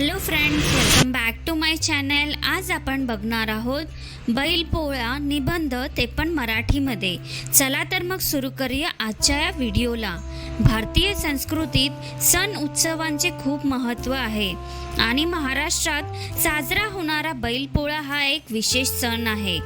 Hello friends welcome back to my channel आज आपण बघणार आहोत बैलपोळा निबंध ते पण मराठीमध्ये. चला तर मग सुरू करूया आजच्या या व्हिडिओला भारतीय संस्कृतीत सण उत्सवांचे खूप महत्त्व आहे. आणि महाराष्ट्रात साजरा होणारा बैलपोळा हा एक विशेष सण आहे.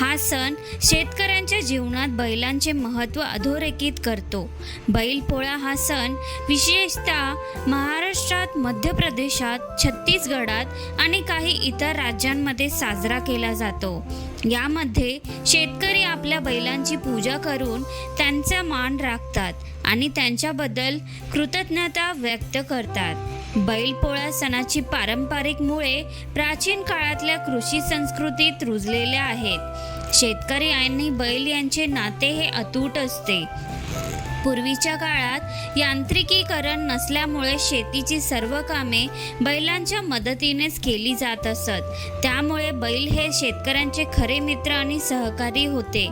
हा सण शेतकऱ्यांच्या जीवनात बैलांचे महत्त्व अधोरेखित करतो. बैलपोळा हा सण विशेषतः महाराष्ट्रात मध्य प्रदेशात छत्तीसगडात आणि काही इतर राज्यांमध्ये साजरा केला जातो. यामध्ये शेतकरी आपल्या बैलांची पूजा करून त्यांचा मान राखतात आणि त्यांच्याबद्दल कृतज्ञता व्यक्त करतात. बैलपोळा सणाची पारंपरिक मुळे प्राचीन काळातल्या कृषी संस्कृतीत रुजलेल्या आहेत. शेतकरी आणि बैल यांचे नाते हे अतूट असते. पूर्वीच्या काळात यांत्रिकीकरण नसल्यामुळे शेतीची सर्व कामे बैलांच्या मदतीनेच केली जात असत. त्यामुळे बैल हे शेतकऱ्यांचे खरे मित्र आणि सहकारी होते.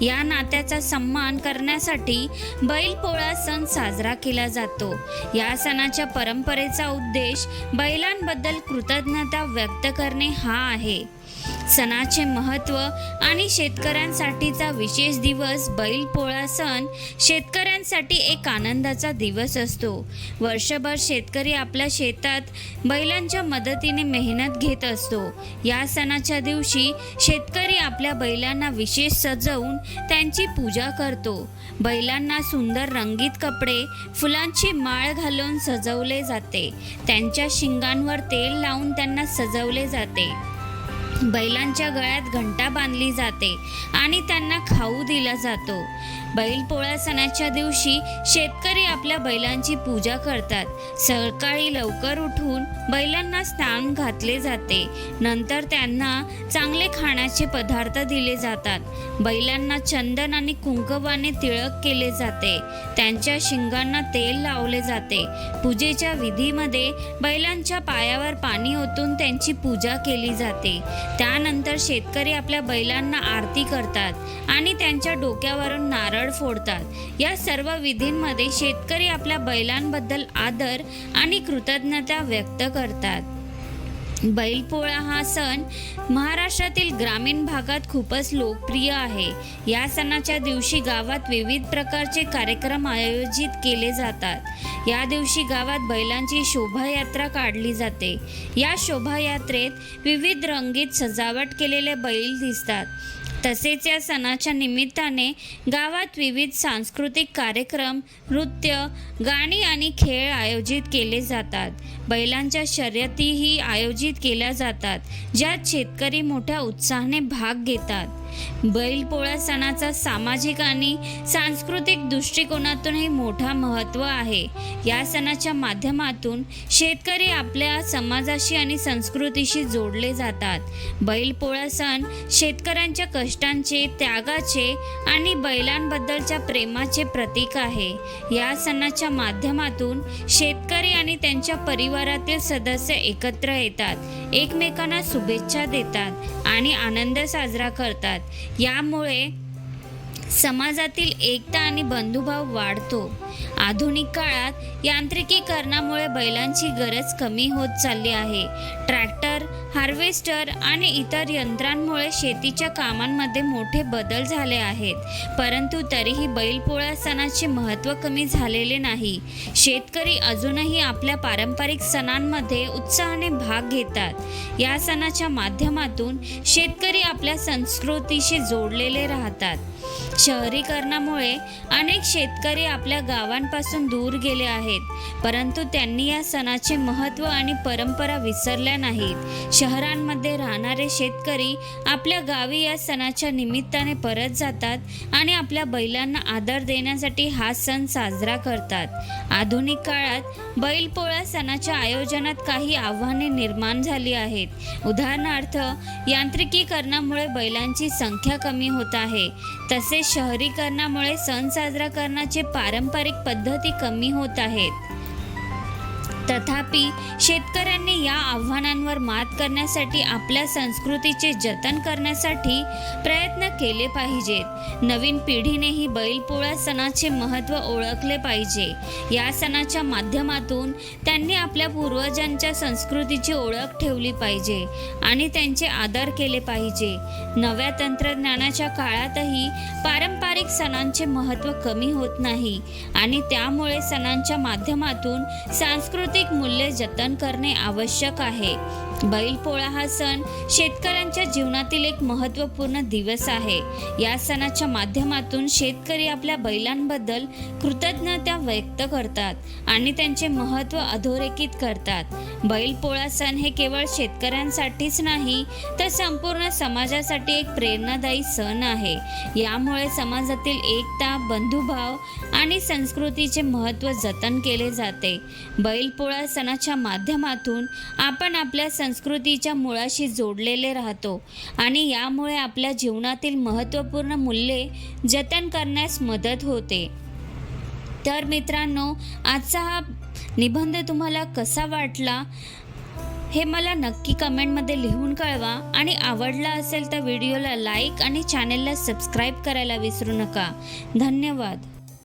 या नात्याचा सन्मान करण्यासाठी बैलपोळा सण साजरा केला जातो. या सणाच्या परंपरेचा उद्देश बैलांबद्दल कृतज्ञता व्यक्त करणे हा आहे. सणाचे महत्त्व आणि शेतकऱ्यांसाठीचा विशेष दिवस बैलपोळा सण शेतकऱ्यांसाठी एक आनंदाचा दिवस असतो. वर्षभर शेतकरी आपल्या शेतात बैलांच्या मदतीने मेहनत घेत असतो. या सणाच्या दिवशी शेतकरी आपल्या बैलांना विशेष सजवून त्यांची पूजा करतो. बैलांना सुंदर रंगीत कपडे फुलांची माळ घालून सजवले जाते. त्यांच्या शिंगांवर तेल लावून त्यांना सजवले जाते. बैलांच्या गळ्यात घंटा बांधली जाते आणि त्यांना खाऊ दिला जातो. बैलपोळा सणाच्या दिवशी शेतकरी आपल्या बैलांची पूजा करतात. सकाळी लवकर उठून बैलांना स्नान घातले जाते. नंतर त्यांना चांगले खाण्याचे पदार्थ दिले जातात. बैलांना चंदन आणि कुंकवाने तिळक केले जाते. त्यांच्या शिंगांना तेल लावले जाते. पूजेच्या विधीमध्ये बैलांच्या पायावर पाणी ओतून त्यांची पूजा केली जाते. त्यानंतर शेतकरी आपल्या बैलांना आरती करतात आणि त्यांच्या डोक्यावरून नारळ फोडतात. या सर्व विधींमध्ये शेतकरी आपल्या बैलांबद्दल आदर आणि कृतज्ञता व्यक्त करतात. बैलपोळा हा सण महाराष्ट्रातील ग्रामीण भागात खूपच लोकप्रिय आहे. या सणाच्या दिवशी गावात विविध प्रकारचे कार्यक्रम आयोजित केले जातात. या दिवशी गावात बैलांची शोभायात्रा काढली जाते. या शोभायात्रेत विविध रंगीत सजावट केलेले बैल दिसतात. तसेच या सणाच्या निमित्ताने गावात विविध सांस्कृतिक कार्यक्रम नृत्य गाणी आणि खेळ आयोजित केले जातात. बैलांच्या शर्यतीही आयोजित केल्या जातात ज्यात शेतकरी मोठ्या उत्साहाने भाग घेतात. बैलपोळा सणाचा सामाजिक आणि सांस्कृतिक दृष्टिकोनातूनही मोठा महत्त्व आहे. या सणाच्या माध्यमातून शेतकरी आपल्या समाजाशी आणि संस्कृतीशी जोडले जातात. बैलपोळा सण शेतकऱ्यांच्या कष्टांचे त्यागाचे आणि बैलांबद्दलच्या प्रेमाचे प्रतीक आहे. या सणाच्या माध्यमातून शेतकरी आणि त्यांच्या परिवारातील सदस्य एकत्र येतात. एकमेकांना शुभेच्छा देतात आणि आनंद साजरा करतात. यामुळे समाजातील एकता आणि बंधुभाव वाढतो. आधुनिक काळात यांत्रिकीकरणामुळे बैलांची गरज कमी होत चालली आहे. ट्रॅक्टर हार्वेस्टर आणि इतर यंत्रांमुळे शेतीच्या कामांमध्ये मोठे बदल झाले आहेत. परंतु तरीही बैलपोळा सणाचे महत्त्व कमी झालेले नाही. शेतकरी अजूनही आपल्या पारंपरिक सणांमध्ये उत्साहाने भाग घेतात. या सणाच्या माध्यमातून शेतकरी आपल्या संस्कृतीशी जोडलेले राहतात. शहरीकरणामुळे अनेक शेतकरी आपल्या गाव गावांपासून दूर गेले आहेत. परंतु त्यांनी या सणाचे महत्त्व आणि परंपरा विसरल्या नाहीत. शहरांमध्ये राहणारे शेतकरी आपल्या गावी या सणाच्या निमित्ताने परत जातात आणि आपल्या बैलांना आदर देण्यासाठी हा सण साजरा करतात. आधुनिक काळात बैलपोळा सणाच्या आयोजनात काही आव्हाने निर्माण झाली आहेत. उदाहरणार्थ यांत्रिकीकरणामुळे बैलांची संख्या कमी होत आहे. तसेच शहरीकरणामुळे सण साजरा करण्याचे पारंपरिक पद्धती कमी होत आहेत. तथापि शेतकऱ्यांनी या आव्हानांवर मात करण्यासाठी आपल्या संस्कृतीचे जतन करण्यासाठी प्रयत्न केले पाहिजेत नवीन पिढीनेही बैलपोळा सणाचे महत्त्व ओळखले पाहिजे. या सणाच्या माध्यमातून त्यांनी आपल्या पूर्वजांच्या संस्कृतीची ओळख ठेवली पाहिजे आणि त्यांचे आदर केले पाहिजे. नव्या तंत्रज्ञानाच्या काळातही पारंपरिक सणांचे महत्त्व कमी होत नाही आणि त्यामुळे सणांच्या माध्यमातून सांस्कृतिक मूल्ये जतन करणे आवश्यक आहे. बैलपोळा हा सण शेतकऱ्यांच्या जीवनातील एक महत्त्वपूर्ण दिवस आहे. या सणाच्या माध्यमातून शेतकरी आपल्या बैलांबद्दल कृतज्ञता व्यक्त करतात आणि त्यांचे महत्त्व अधोरेखित करतात. बैलपोळा सण हे केवळ शेतकऱ्यांसाठीच नाही तर संपूर्ण समाजासाठी एक प्रेरणादायी सण आहे. यामुळे समाजातील एकता बंधुभाव आणि संस्कृतीचे महत्त्व जतन केले जाते. पोळा सणाच्या माध्यमातून आपण आपल्या संस्कृतीच्या मुळाशी जोडलेले राहतो आणि यामुळे आपल्या जीवनातील महत्त्वपूर्ण मूल्ये जतन करण्यास मदत होते. तर मित्रांनो आजचा हा निबंध तुम्हाला कसा वाटला हे मला नक्की कमेंटमध्ये लिहून कळवा आणि आवडला असेल तर व्हिडिओला लाईक आणि चॅनेलला सबस्क्राईब करायला विसरू नका. धन्यवाद.